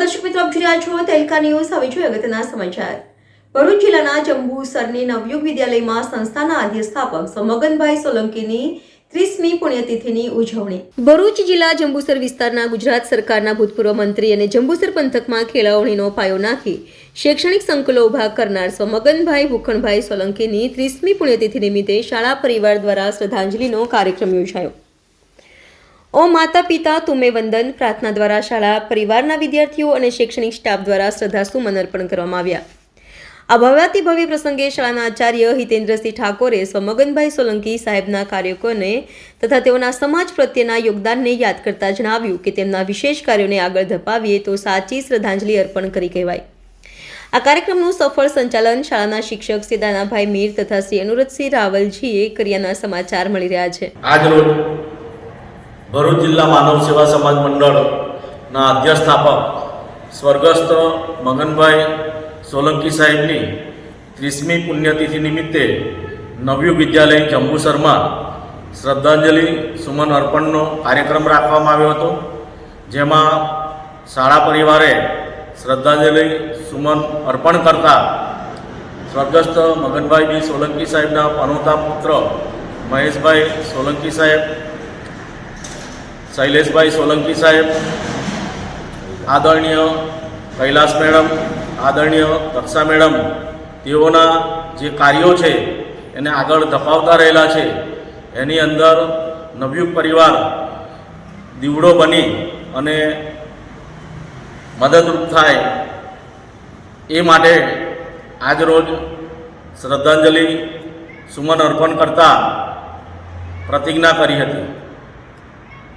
દર્શક મિત્રો, આપ જોઈ રહ્યા છો તેલકા ન્યૂઝ. હવે જોઈએ અગત્યના સમાચાર. ભરૂચ જિલ્લાના જંબુસરની નવયુગ વિદ્યાલયમાં સંસ્થાના આદ્ય સ્થાપક સોલંકીની ત્રીસમી પુણ્યતિથિની ઉજવણી. ભરૂચ જિલ્લા જંબુસર વિસ્તારના ગુજરાત સરકારના ભૂતપૂર્વ મંત્રી અને જંબુસર પંથકમાં કેળવણીનો પાયો નાખી શૈક્ષણિક સંકુલો ઊભા કરનાર સ્વમગનભાઈ ભૂખણભાઈ સોલંકીની ત્રીસમી પુણ્યતિથિ નિમિત્તે શાળા પરિવાર દ્વારા શ્રદ્ધાંજલિનો કાર્યક્રમ યોજાયો. ઓ માતા પિતા, તુમે વંદન. પ્રાર્થના દ્વારા શાળા, પરિવારના વિદ્યાર્થીઓ અને શૈક્ષણિક સ્ટાફ દ્વારા શ્રદ્ધાસુમન અર્પણ કરવામાં આવ્યા. આ ભવ્યાતિ ભવ્ય પ્રસંગે શાળાના આચાર્ય હિતેન્દ્રસિંહ ઠાકોરે સ્વમગનભાઈ સોલંકી સાહેબના કાર્યકોને તથા તેઓના સમાજ પ્રત્યેના યોગદાનને યાદ કરતા જણાવ્યું કે તેમના વિશેષ કાર્યોને આગળ ધપાવીએ તો સાચી શ્રદ્ધાંજલિ અર્પણ કરી કહેવાય. આ કાર્યક્રમનું સફળ સંચાલન શાળાના શિક્ષક શ્રી દાનાભાઈ મીર તથા શ્રી અનુરતસિંહ રાવલજીએ કર્યાના સમાચાર મળી રહ્યા છે. આજ ભરૂચ જિલ્લા માનવ સેવા સમાજ મંડળના અધ્યક્ષસ્થાપક સ્વર્ગસ્થ મગનભાઈ સોલંકી સાહેબની ત્રીસમી પુણ્યતિથિ નિમિત્તે નવયુગ વિદ્યાલય જંબુસરમાં શ્રદ્ધાંજલિ સુમન અર્પણનો કાર્યક્રમ રાખવામાં આવ્યો હતો, જેમાં શાળા પરિવારે શ્રદ્ધાંજલિ સુમન અર્પણ કરતા સ્વર્ગસ્થ મગનભાઈ બી સોલંકી સાહેબના પનોતા પુત્ર મહેશભાઈ સોલંકી સાહેબ શૈલેષભાઈ સોલંકી સાહેબ, આદરણીય કૈલાસ મેડમ, આદરણીય દક્ષા મેડમ, તેઓના જે કાર્યો છે એને આગળ ધપાવતા રહેલા છે. એની અંદર નવયુગ પરિવાર દીવડો બની અને મદદરૂપ થાય એ માટે આજરોજ શ્રદ્ધાંજલિ સુમન અર્પણ કરતા પ્રતિજ્ઞા કરી હતી.